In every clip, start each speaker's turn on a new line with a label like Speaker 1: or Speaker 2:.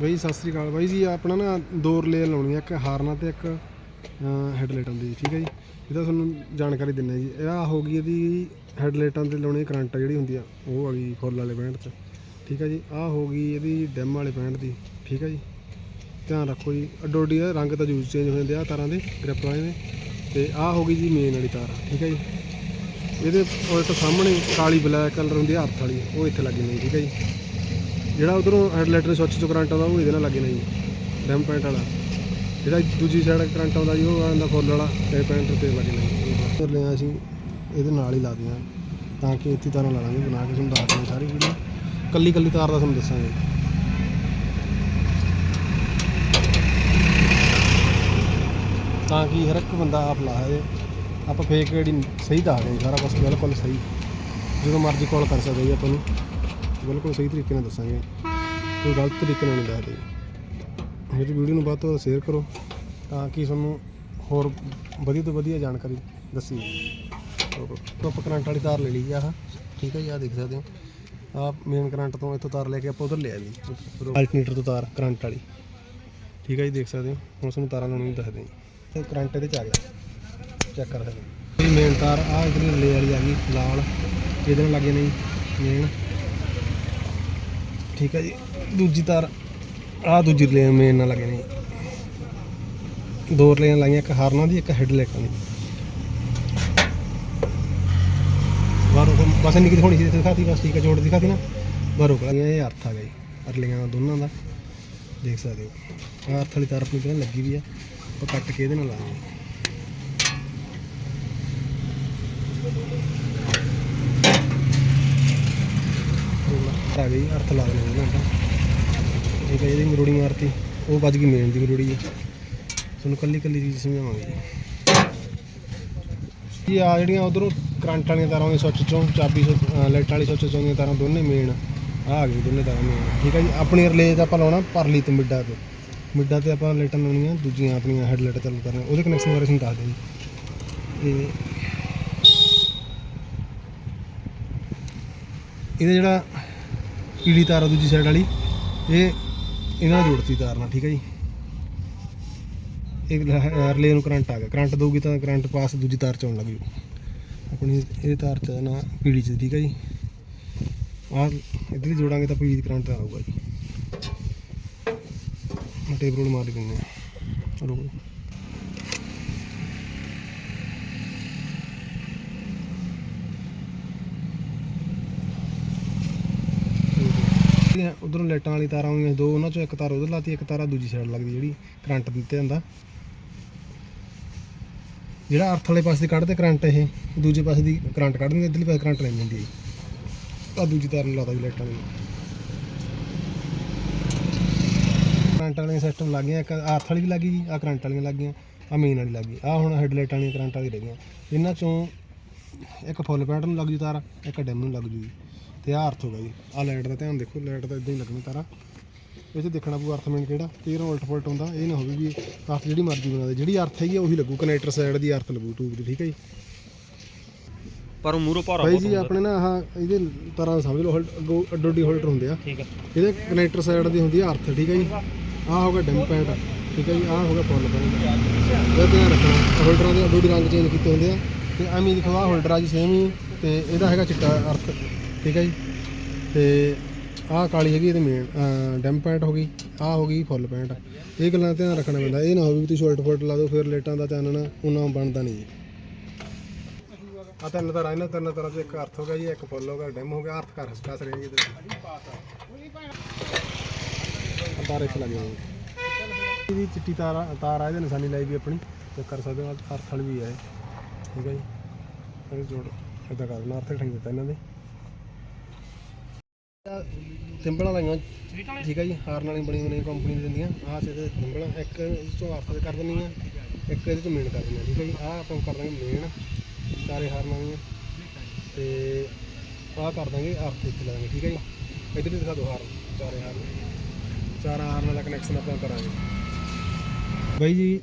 Speaker 1: ਬਾਈ, ਸਤਿ ਸ੍ਰੀ ਅਕਾਲ ਬਾਈ ਜੀ। ਆਪਣਾ ਨਾ ਦੋ ਰਿਲੇ ਲਾਉਣੀ ਆ ਇੱਕ ਹਾਰਨਾ ਤੇ ਇੱਕ ਹੈਡਲਾਈਟਾਂ ਦੀ, ਠੀਕ ਹੈ ਜੀ? ਇਹਦਾ ਤੁਹਾਨੂੰ ਜਾਣਕਾਰੀ ਦਿੰਨਾ ਜੀ। ਇਹ ਆ ਹੋ ਗਈ ਇਹਦੀ ਹੈਡਲਾਈਟਾਂ ਤੇ ਲਾਉਣੀ ਕਰੰਟ ਜਿਹੜੀ ਹੁੰਦੀ ਆ, ਉਹ ਆ ਗਈ ਫੁੱਲ ਵਾਲੇ ਪੈਂਟ 'ਚ, ਠੀਕ ਹੈ ਜੀ? ਆ ਹੋ ਗਈ ਇਹਦੀ ਡੈਮ ਵਾਲੇ ਪੈਂਟ ਦੀ, ਠੀਕ ਹੈ ਜੀ? ਧਿਆਨ ਰੱਖੋ ਜੀ ਅੱਡੋ ਅੱਡੀ ਰੰਗ ਤਾਂ ਜੂਸ ਚੇਂਜ ਹੋ ਜਾਂਦੇ ਆ ਤਾਰਾਂ ਦੇ ਗ੍ਰਿਪ ਵਾਲੇ ਦੇ, ਤੇ ਆ ਹੋ ਗਈ ਜੀ ਮੇਨ ਵਾਲੀ ਤਾਰ, ਠੀਕ ਹੈ ਜੀ? ਇਹਦੇ ਉਲਟ ਸਾਹਮਣੇ ਕਾਲੀ ਬਲੈਕ ਕਲਰ ਹੁੰਦੀ ਆ ਹੱਥ ਵਾਲੀ, ਉਹ ਇੱਥੇ ਲੱਗੀ ਨਹੀਂ ਠੀਕ ਹੈ ਜੀ? ਜਿਹੜਾ ਉਧਰੋਂ ਹੈਡਲਾਈਟਰ ਦੇ ਸੁੱਚ ਚੋਂ ਕਰੰਟ ਆਉਂਦਾ, ਉਹ ਇਹਦੇ ਨਾਲ ਲੱਗੇ ਨਹੀਂ ਡੈਮ ਪੈਂਟ ਵਾਲਾ। ਜਿਹੜਾ ਦੂਜੀ ਸਾਈਡ ਕਰੰਟ ਆਉਂਦਾ ਜੀ, ਉਹ ਆਉਂਦਾ ਫੁੱਲ ਵਾਲਾ, ਤੇ ਪੈਂਟ ਤੇ ਲੱਗੇ ਨਹੀਂ ਫਿਰ ਲਿਆ ਅਸੀਂ, ਇਹਦੇ ਨਾਲ ਹੀ ਲਾ ਦਿਆਂ। ਤਾਂ ਕਿ ਇੱਥੇ ਤਾਰਾਂ ਲਾ ਲਾਂਗੇ, ਬਣਾ ਕੇ ਤੁਹਾਨੂੰ ਦੱਸ ਦਿਆਂ ਸਾਰੀ ਵੀਡੀਓ ਕੱਲੀ ਕੱਲੀ ਤਾਰ ਦਾ ਤੁਹਾਨੂੰ ਦੱਸਾਂਗੇ। ਤਾਂ ਕਿ ਹਰ ਇੱਕ ਬੰਦਾ ਆਪ ਲਾ ਦੇ ਆਪਾਂ ਫੇਕ ਜਿਹੜੀ ਸਹੀ ਦੱਸ ਦੇ ਸਾਰਾ ਕੁਝ ਬਿਲਕੁਲ ਸਹੀ। ਜਦੋਂ ਮਰਜ਼ੀ ਕਾਲ ਕਰ ਸਕਦੇ ਜੀ ਆਪਾਂ ਨੂੰ। ਬਿਲਕੁਲ ਸਹੀ ਤਰੀਕੇ ਨਾਲ ਦੱਸਾਂਗੇ। ਕੋਈ ਗਲਤ ਤਰੀਕੇ ਨਾਲ ਨਹੀਂ ਦੱਸਦੇ। ਮੇਰੀ ਵੀਡੀਓ ਨੂੰ ਵੱਧ ਤੋਂ ਵੱਧ ਸ਼ੇਅਰ ਕਰੋ, ਤਾਂ ਕਿ ਤੁਹਾਨੂੰ ਹੋਰ ਵਧੀਆ ਤੋਂ ਵਧੀਆ ਜਾਣਕਾਰੀ ਦੱਸੀ ਆਪਾਂ ਕਰੰਟ ਵਾਲੀ ਤਾਰ ਲੈ ਲਈ ਆਹ, ਠੀਕ ਹੈ ਜੀ, ਆਹ ਦੇਖ ਸਕਦੇ ਹੋ। ਆਹ ਮੇਨ ਕਰੰਟ ਤੋਂ ਇੱਥੋਂ ਤਾਰ ਲੈ ਕੇ ਆਪਾਂ ਉਧਰ ਲਿਆ ਜੀ। ਅਲਟਰਨੇਟਰ ਤੋਂ ਤਾਰ ਕਰੰਟ ਵਾਲੀ। ਠੀਕ ਹੈ ਜੀ, ਦੇਖ ਸਕਦੇ ਹੋ। ਹੁਣ ਤੁਹਾਨੂੰ ਤਾਰਾਂ ਲਾਉਣੀ ਦੱਸਦੇ ਜੀ। ਤੇ ਕਰੰਟ ਇਹਦੇ ਚ ਆ ਗਿਆ। ਚੈੱਕ ਕਰ ਸਕਦੇ ਹੋ। ਮੇਨ ਤਾਰ ਆ ਇਧਰ ਰਿਲੇ ਵਾਲੀ ਆ ਗਈ, ਲਾਲ। ਇਹਦੇ ਨਾਲ ਲੱਗੇ ਨਹੀਂ ਮੇਨ ਠੀਕ ਹੈ ਜੀ। ਦੂਜੀ ਤਾਰ ਆ ਦੂਜੀ ਰਿਲੇ ਮੇਨ ਨਾਲ ਲੱਗੇ ਨਹੀਂ ਦੋ ਰਿਲੇ ਲਾਈਆਂ, ਇੱਕ ਹਾਰਨਾਂ ਦੀ, ਇੱਕ ਹੈਡਲਾਈਟਾਂ ਦੀ ਬਾਰੋ ਬਸ ਨਿੱਕੀ ਥੋੜੀ ਜਿਹੀ ਦਿਖਾਤੀ, ਬਸ ਠੀਕ ਹੈ, ਜੋੜ ਦਿਖਾਤੀ ਨਾ। ਬਾਰੋ ਕਲਾਈਆਂ ਇਹ ਅਰਥ ਆ ਗਈ ਅਰਲੀਆਂ ਦੋਨਾਂ ਦਾ। ਦੇਖ ਸਕਦੇ ਹੋ। ਆਹ ਅਰਥ ਵਾਲੀ ਤਾਰ ਆਪਣੀ ਪਹਿਲਾਂ ਲੱਗੀ ਵੀ ਆ ਉਹ ਕੱਟ ਕੇ ਇਹਦੇ ਨਾਲ ਲਾਵਾਂਗੇ ਆ ਗਈ ਅਰਥ ਲਾ ਦੇਣਾ ਇਹਨਾਂ ਦਾ ਠੀਕ ਹੈ ਇਹਦੀ ਮਰੂੜੀ ਮਾਰਤੀ। ਉਹ ਵੱਜ ਗਈ ਮੇਨ ਦੀ ਮਰੂੜੀ ਹੈ ਤੁਹਾਨੂੰ ਕੱਲੀ ਕੱਲੀ ਚੀਜ਼ ਸਮਝਾਵਾਂਗੇ ਜੀ। ਇਹ ਆ ਜਿਹੜੀਆਂ ਉਧਰੋਂ ਕਰੰਟ ਵਾਲੀਆਂ ਤਾਰਾਂ ਦੇ ਸੁੱਚ ਚੋਂ, ਚਾਬੀ ਲਾਈਟ ਵਾਲੀ ਸੁੱਚ ਚੋਂ ਦੀਆਂ ਤਾਰਾਂ ਦੋਨੇ ਮੇਨ ਆ। ਆ ਗਈ ਦੋਨੇ ਤਾਰਾਂ ਮੇਨ ਠੀਕ ਹੈ ਜੀ, ਆਪਣੀ ਰਿਲੇ ਤਾਂ ਆਪਾਂ ਲਾਉਣਾ ਪਰਲੀ ਤੇ ਮਿੱਡਾ ਤੇ। ਮਿੱਡਾ ਤੇ ਆਪਾਂ ਲਾਈਟਾਂ ਲਾਉਣੀਆਂ, ਦੂਜੀਆਂ ਆਪਣੀਆਂ ਹੈਡਲਾਈਟ ਚਾਲੂ ਕਰਨੀਆਂ। ਉਹਦੇ ਕਨੈਕਸ਼ਨ ਬਾਰੇ ਤੁਹਾਨੂੰ ਦੱਸ ਦਿਆਂ ਜੀ। ਇਹ ਇਹਦਾ ਜਿਹੜਾ ਪੀਲੀ ਤਾਰ ਆ ਦੂਜੀ ਸਾਈਡ ਵਾਲੀ। ਇਹ ਇਹਨਾਂ ਨਾਲ ਜੋੜਤੀ ਤਾਰ ਨਾਲ, ਠੀਕ ਹੈ ਜੀ। ਇਹ ਰਿਲੇ ਨੂੰ ਕਰੰਟ ਆ ਗਿਆ। ਕਰੰਟ ਦਊਗੀ ਤਾਂ ਕਰੰਟ ਪਾਸ ਦੂਜੀ ਤਾਰ ਚ ਆਉਣ ਲੱਗ ਜੂ। ਆਪਣੀ ਇਹ ਤਾਰ ਚ ਨਾ ਪੀਲੀ ਚ, ਠੀਕ ਹੈ ਜੀ। ਆਹ ਇੱਧਰ ਹੀ ਜੋੜਾਂਗੇ ਤਾਂ ਪੀਲੀ ਕਰੰਟ ਆਊਗਾ ਜੀ। ਮੈਂ ਟੇਪ ਰੋਲ ਮਾਰ ਦਿੰਦੇ ਆ। ਰੁਕੋ ਜਿਹੜੀਆਂ ਉਧਰੋਂ ਲਾਈਟਾਂ ਵਾਲੀ ਤਾਰਾਂ ਆਉਂਦੀਆਂ ਦੋ ਉਹਨਾਂ ਚੋਂ ਇੱਕ ਤਾਰ ਉਧਰ ਲਾਤੀ, ਇੱਕ ਤਾਰ ਦੂਜੀ ਸਾਈਡ ਲੱਗਦੀ ਜਿਹੜੀ ਕਰੰਟ ਦਿੱਤੇ ਜਾਂਦਾ। ਜਿਹੜਾ ਅਰਥ ਵਾਲੇ ਪਾਸੇ ਕੱਢਦੇ ਕਰੰਟ ਇਹ, ਦੂਜੇ ਪਾਸੇ ਦੀ ਕਰੰਟ ਕੱਢ ਦਿੰਦੇ ਇੱਧਰਲੇ ਪਾਸੇ ਕਰੰਟ ਲੈ ਜਾਂਦੀ ਆ ਦੂਜੀ ਤਾਰ ਨੂੰ ਲਾਤਾ ਜੀ ਲਾਈਟਾਂ ਦੀ ਕਰੰਟ ਵਾਲੀਆਂ ਸਿਸਟਮ ਲੱਗ ਗਈਆਂ, ਇੱਕ ਅਰਥ ਵਾਲੀ ਵੀ ਲੱਗੀ ਜੀ ਆ ਕਰੰਟ ਵਾਲੀਆਂ ਲੱਗ ਗਈਆਂ ਆ ਮੇਨ ਵਾਲੀ ਲੱਗ ਗਈ ਆ ਹੁਣ ਹੈਡਲਾਈਟਾਂ ਵਾਲੀਆਂ ਕਰੰਟ ਵਾਲੀ ਰਹਿ ਗਈਆਂ। ਇਹਨਾਂ ਚੋਂ ਇੱਕ ਫੁੱਲ ਪੈਂਟ ਨੂੰ ਲੱਗ ਜੂ ਤਾਰ, ਇੱਕ ਡੈਮ ਨੂੰ ਲੱਗ ਜੂ। ਤੇ ਆਹ ਅਰਥ ਹੋਗਾ ਜੀ ਆਹ ਲਾਈਟ ਦਾ ਧਿਆਨ ਦੇਖੋ ਲਾਈਟ ਤਾਂ ਇਦਾਂ ਹੀ ਲੱਗਣੀ ਤਾਰਾ। ਇਹ 'ਚ ਦੇਖਣਾ ਪਊ ਅਰਥ ਮੇਨ ਕਿਹੜਾ। ਕਈ ਵਾਰ ਉਲਟ ਪੁਲਟ ਹੁੰਦਾ ਇਹ ਨਾ ਹੋਵੇ ਵੀ ਅਰਥ ਜਿਹੜੀ ਮਰਜ਼ੀ ਬਣਾ ਦੇ। ਜਿਹੜੀ ਅਰਥ ਹੈਗੀ ਆ ਉਹੀ ਲੱਗੂ। ਕਨੈਕਟਰ ਸਾਈਡ ਦੀ ਅਰਥ ਲੱਗੂ ਟੂਬ ਦੀ ਠੀਕ ਹੈ ਜੀ?
Speaker 2: ਪਰ ਉਹ ਮੂਰੋਂ ਭਾਰਾ ਬਹੁਤ
Speaker 1: ਜੀ ਆਪਣੇ ਨਾ ਆਹ ਇਹਦੇ ਤਰ੍ਹਾਂ ਸਮਝ ਲਓ ਹੋਲਡ- ਅੱਗੋਂ ਅੱਡੋ ਅੱਡੀ ਹੋਲਡਰ ਹੁੰਦੇ ਆ।
Speaker 2: ਠੀਕ ਹੈ
Speaker 1: ਇਹਦੇ ਕਨੈਕਟਰ ਸਾਈਡ ਦੀ ਹੁੰਦੀ ਆ ਅਰਥ ਠੀਕ ਹੈ ਜੀ? ਆਹ ਹੋਗਾ ਡੈਮ ਪੈਂਟ ਠੀਕ ਹੈ ਜੀ? ਆਹ ਹੋਗਾ ਫੁੱਲ ਪੈਂਟ ਇਹ ਧਿਆਨ ਰੱਖਣਾ। ਹੋਲਡਰਾਂ ਦੇ ਅੱਡੋ ਅੱਡੀ ਰੰਗ ਚੇਂਜ ਕੀਤੇ ਹੁੰਦੇ ਆ। ਤੇ ਐਵੇਂ ਆਹ ਹੋਲਡਰ ਆ ਜੀ ਸੇਮ ਹੀ। ਤੇ ਇਹਦਾ ਹੈਗਾ ਚਿੱਟਾ ਅਰਥ। ਠੀਕ ਹੈ ਜੀ। ਤੇ ਆਹ ਕਾਲੀ ਹੈਗੀ, ਇਹਦੇ ਮੇਨ ਡੈਮ ਪੈਂਟ ਹੋ ਗਈ, ਆਹ ਹੋ ਗਈ ਫੁੱਲ ਪੈਂਟ ਇਹ ਗੱਲਾਂ ਦਾ ਧਿਆਨ ਰੱਖਣਾ ਪੈਂਦਾ, ਇਹ ਨਾ ਹੋਵੇ ਵੀ ਤੁਸੀਂ ਉਲਟ ਫੁਲਟ ਲਾ ਦਿਓ, ਫਿਰ ਲੇਟਾਂ ਦਾ ਚਾਨਣਾ ਉਹਨਾਂ ਬਣਦਾ ਨਹੀਂ ਜੀ। ਆ ਤਿੰਨ ਤਰ੍ਹਾਂ, ਇਹਨਾਂ ਤਿੰਨ ਤਰ੍ਹਾਂ ਚ ਇੱਕ ਅਰਥ ਹੋ ਗਿਆ ਜੀ, ਇੱਕ ਫੁੱਲ ਹੋ ਗਿਆ ਡੈਮ ਹੋ ਗਿਆ ਅਰਥ ਕਰ ਕਸ ਰਿਹਾ ਜੀ ਇਧਰ। ਤਾਰ ਇੱਥੇ ਲੱਗੇ ਹੋਏ ਇਹਦੀ ਚਿੱਟੀ ਤਾਰ ਆ- ਤਾਰ ਆ, ਇਹਦੇ ਨਿਸ਼ਾਨੀ ਲਾਈ ਵੀ ਆਪਣੀ, ਤੇ ਕਰ ਸਕਦੇ ਹੋ ਅਰਥ ਵਾਲੀ ਵੀ ਹੈ ਠੀਕ ਹੈ ਜੀ। ਇਹ ਜੋੜ ਇਦਾਂ ਕਰ ਦੇਣਾ ਅਰਥ ਠੰਗ ਦਿੱਤਾ ਇਹਨਾਂ ਦੇ। ਸਿੰਬਲਾਂ ਲਾਈਆਂ। ਠੀਕ ਹੈ ਜੀ, ਹਾਰਨ ਵਾਲੀ ਬਣੀ ਬਣੀ ਕੰਪਨੀ ਦੀ ਦਿੰਦੀਆਂ। ਆਹ ਸਿੱਧੇ ਸਿੰਬਲਾਂ ਇੱਕ ਇਸ ਤੋਂ ਅਰਥ ਕਰ ਦਿੰਦੀ ਆ ਇੱਕ ਇਹਦੇ ਤੋਂ ਮੇਨ ਕਰ ਦਿੰਦੀ ਆ ਠੀਕ ਹੈ ਜੀ। ਆਹ ਆਪਾਂ ਕਰ ਦਾਂਗੇ ਮੇਨ ਸਾਰੇ ਹਾਰਨ ਵਾਲੀਆਂ। ਤੇ ਆਹ ਕਰ ਦਾਂਗੇ ਅਰਥ ਇੱਥੇ ਲਾ ਠੀਕ ਹੈ ਜੀ। ਇੱਧਰ ਵੀ ਦਿਖਾ ਦਿਓ ਹਾਰਨ, ਚਾਰੇ ਹਾਰਨ। ਚਾਰ ਹਾਰਨ ਵਾਲਾ ਕਨੈਕਸ਼ਨ ਆਪਾਂ ਕਰਾਂਗੇ। ਬਾਈ ਜੀ,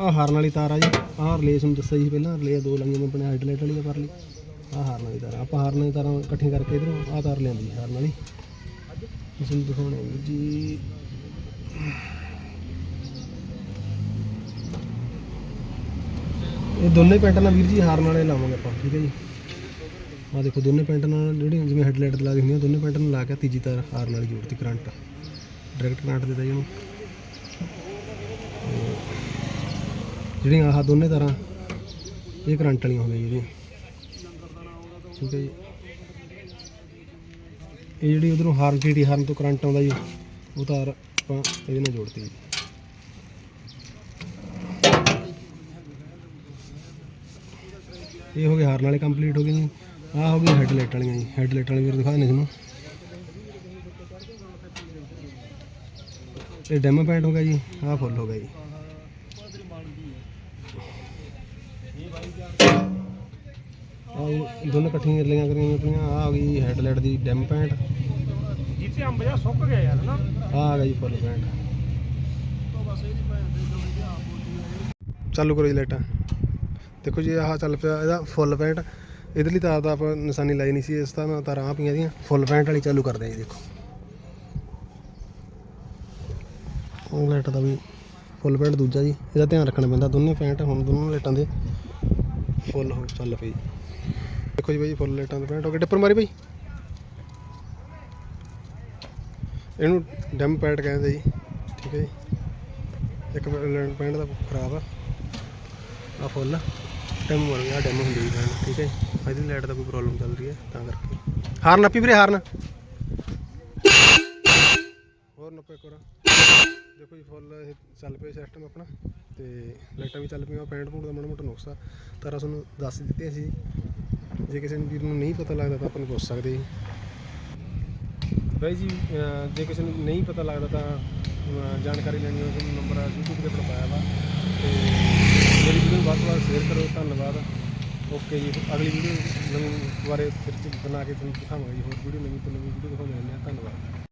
Speaker 1: ਆਹ ਹਾਰਨ ਵਾਲੀ ਤਾਰ ਆ ਜੀ। ਆਹ ਰਿਲੇ ਦੱਸਿਆ ਜੀ ਪਹਿਲਾਂ ਰਿਲੇ ਦੋ ਲਾਈਆਂ ਮੈਂ ਆਪਣੇ ਹੈਡਲਾਈਟ ਵਾਲੀ ਕਰ ਲਈ ਆ ਹਾਰਨ ਵਾਲੀ ਤਾਰਾਂ। ਆਪਾਂ ਹਾਰਨ ਵਾਲੀ ਤਾਰਾਂ ਇਕੱਠੀਆਂ ਕਰਕੇ ਇਧਰੋਂ ਆ ਤਾਰ ਲਿਆਂਦੀ ਹਾਰਨ ਵਾਲੀ। ਤੁਸੀਂ ਦਿਖਾਉਣੇ ਵੀਰ ਜੀ। ਇਹ ਦੋਨੇ ਪੈਂਟਾਂ ਨਾਲ ਵੀਰ ਜੀ ਹਾਰਨ ਵਾਲੇ ਲਾਵਾਂਗੇ ਆਪਾਂ, ਠੀਕ ਹੈ ਜੀ। ਆ ਦੇਖੋ, ਦੋਨੇ ਪੈਂਟਾਂ ਨਾਲ ਜਿਹੜੀਆਂ ਜਿਵੇਂ ਹੈਡਲਾਈਟ ਲਾ ਦਿੰਦੀਆਂ ਦੋਨੇ ਪੈਂਟਾਂ ਨਾਲ ਲਾ ਕੇ ਤੀਜੀ ਤਾਰ ਹਾਰਨ ਵਾਲੀ ਜੋੜਤੀ ਕਰੰਟ। ਡਾਇਰੈਕਟ ਕਰੰਟ ਦਿੱਤਾ ਜੀ ਉਹਨੂੰ। ਜਿਹੜੀਆਂ ਆਹ ਦੋਨੇ ਤਾਰਾਂ, ਇਹ ਕਰੰਟ ਵਾਲੀਆਂ ਹੋ ਗਈਆਂ ਜਿਹੜੀਆਂ ਠੀਕ ਹੈ ਜੀ। ਇਹ ਜਿਹੜੀ ਉਧਰੋਂ ਹਾਰਨ ਟੀਟੀ ਹਾਰਨ ਤੋਂ ਕਰੰਟ ਆਉਂਦਾ ਜੀ, ਉਹ ਤਾਰ ਆਪਾਂ ਇਹਦੇ ਨਾਲ ਜੋੜਤੀ ਜੀ। ਇਹ ਹੋ ਗਏ ਹਾਰਨ ਵਾਲੇ ਕੰਪਲੀਟ ਹੋ ਗਏ ਜੀ। ਆਹ ਹੋ ਗਈ ਹੈਡਲਾਈਟ ਵਾਲੀਆਂ ਜੀ। ਹੈਡਲਾਈਟ ਵਾਲੀ ਵੀਰ ਦਿਖਾ ਦਿੰਦੇ ਤੁਹਾਨੂੰ। ਇਹ ਡੈਮੋ ਪੈਂਟ ਹੋ ਗਿਆ ਜੀ, ਆਹ ਫੁੱਲ ਹੋ ਗਿਆ ਜੀ। ਆਹ ਦੋਨੋਂ ਇਕੱਠੀਆਂ ਰਲੀਆਂ ਕਰੀਆਂ ਪਈਆਂ। ਆਹ ਆ ਗਈ ਹੈਡਲਾਈਟ ਦੀ ਡੈਮ ਪੈਂਟ।
Speaker 2: ਜਿੱਥੇ ਅੰਬ ਜਿਹਾ ਸੁੱਕ ਗਿਆ ਯਾਰ ਨਾ।
Speaker 1: ਆਹ ਆ ਜੀ ਫੁੱਲ ਪੈਂਟ। ਚਾਲੂ ਕਰੋ ਜੀ ਲਾਈਟਾਂ। ਦੇਖੋ ਜੀ ਆਹ ਚੱਲ ਪਿਆ ਇਹਦਾ ਫੁੱਲ ਪੈਂਟ। ਇਧਰਲੀ ਤਾਰ ਦਾ ਆਪਾਂ ਨਿਸ਼ਾਨੀ ਲਾਈ ਨਹੀਂ ਸੀ ਇਸ ਤਰ੍ਹਾਂ ਤਾਰਾਂ ਆਹ ਪਈਆਂ ਦੀਆਂ। ਫੁੱਲ ਪੈਂਟ ਵਾਲੀ ਚਾਲੂ ਕਰਦੇ ਆ ਜੀ ਦੇਖੋ। ਉਹ ਲਾਈਟ ਦਾ ਵੀ ਫੁੱਲ ਪੈਂਟ ਦੂਜਾ ਜੀ। ਇਹਦਾ ਧਿਆਨ ਰੱਖਣਾ ਪੈਂਦਾ ਦੋਨੇ ਪੈਂਟ ਹੁਣ ਦੋਨੋਂ ਲਾਈਟਾਂ ਦੇ। ਫੁੱਲ ਹੋ, ਚੱਲ ਪਈ ਦੇਖੋ ਜੀ ਬਾਈ, ਫੁੱਲ ਲਾਈਟਾਂ ਦੇ ਪੈਂਟ ਹੋ ਗਏ। ਟਿੱਪਰ ਮਾਰੀ ਬਾਈ। ਇਹਨੂੰ ਡੈਮ ਪੈਂਟ ਕਹਿੰਦੇ ਜੀ। ਠੀਕ ਹੈ ਜੀ। ਇੱਕ ਲੈਂਡ ਪੈਂਟ ਦਾ ਖਰਾਬ ਆ। ਆ ਫੁੱਲ ਡੈਮ ਮਰ ਗਿਆ, ਡੈਮ ਹੁੰਦੀ ਜੀ ਠੀਕ ਹੈ ਜੀ। ਇਹਦੀ ਲਾਈਟ ਦਾ ਕੋਈ ਪ੍ਰੋਬਲਮ ਚੱਲ ਰਹੀ ਹੈ, ਤਾਂ ਕਰਕੇ। ਹਾਰਨ ਨੱਪੀ ਵੀਰੇ, ਹਾਰਨ। ਹੋਰ ਨੱਪੇ ਕੋਰਾ ਦੇਖੋ ਜੀ, ਫੁੱਲ ਚੱਲ ਪਿਆ ਸਿਸਟਮ ਆਪਣਾ। ਤੇ ਲਾਈਟਾਂ ਵੀ ਚੱਲ ਪਈਆਂ ਪੈਂਟ ਪੂੰਟ ਦਾ ਮਾੜਾ ਮੋਟਾ ਨੁਕਸਾ ਤਾਰਾਂ ਤੁਹਾਨੂੰ ਦੱਸ ਦਿੱਤੀਆਂ ਸੀ। ਜੇ ਕਿਸੇ ਨੂੰ ਵੀਰ ਨੂੰ ਨਹੀਂ ਪਤਾ ਲੱਗਦਾ ਤਾਂ ਆਪਾਂ ਨੂੰ ਪੁੱਛ ਸਕਦੇ ਜੀ। ਬਾਈ ਜੀ ਜੇ ਕਿਸੇ ਨੂੰ ਨਹੀਂ ਪਤਾ ਲੱਗਦਾ ਤਾਂ ਜਾਣਕਾਰੀ ਲੈਣੀ ਹੋਵੇ, ਤੁਹਾਨੂੰ ਨੰਬਰ YouTube ਤੇ ਆਪਣਾ ਪਾਇਆ ਵਾ। ਤੇ ਮੇਰੀ ਵੀਡੀਓ ਨੂੰ ਵੱਧ ਤੋਂ ਵੱਧ ਸ਼ੇਅਰ ਕਰੋ, ਧੰਨਵਾਦ। ਓਕੇ ਜੀ, ਅਗਲੀ ਵੀਡੀਓ ਨਵੀਂ ਬਾਰੇ ਫਿਰ ਤੋਂ ਬਣਾ ਕੇ ਤੁਹਾਨੂੰ ਦਿਖਾਵਾਂਗੇ ਜੀ। ਹੋਰ ਵੀਡੀਓ ਨਵੀਂ ਤੋਂ ਨਵੀਂ ਵੀਡੀਓ ਦਿਖਾਉਂਦੇ ਰਹਿੰਦੇ ਹਾਂ। ਧੰਨਵਾਦ।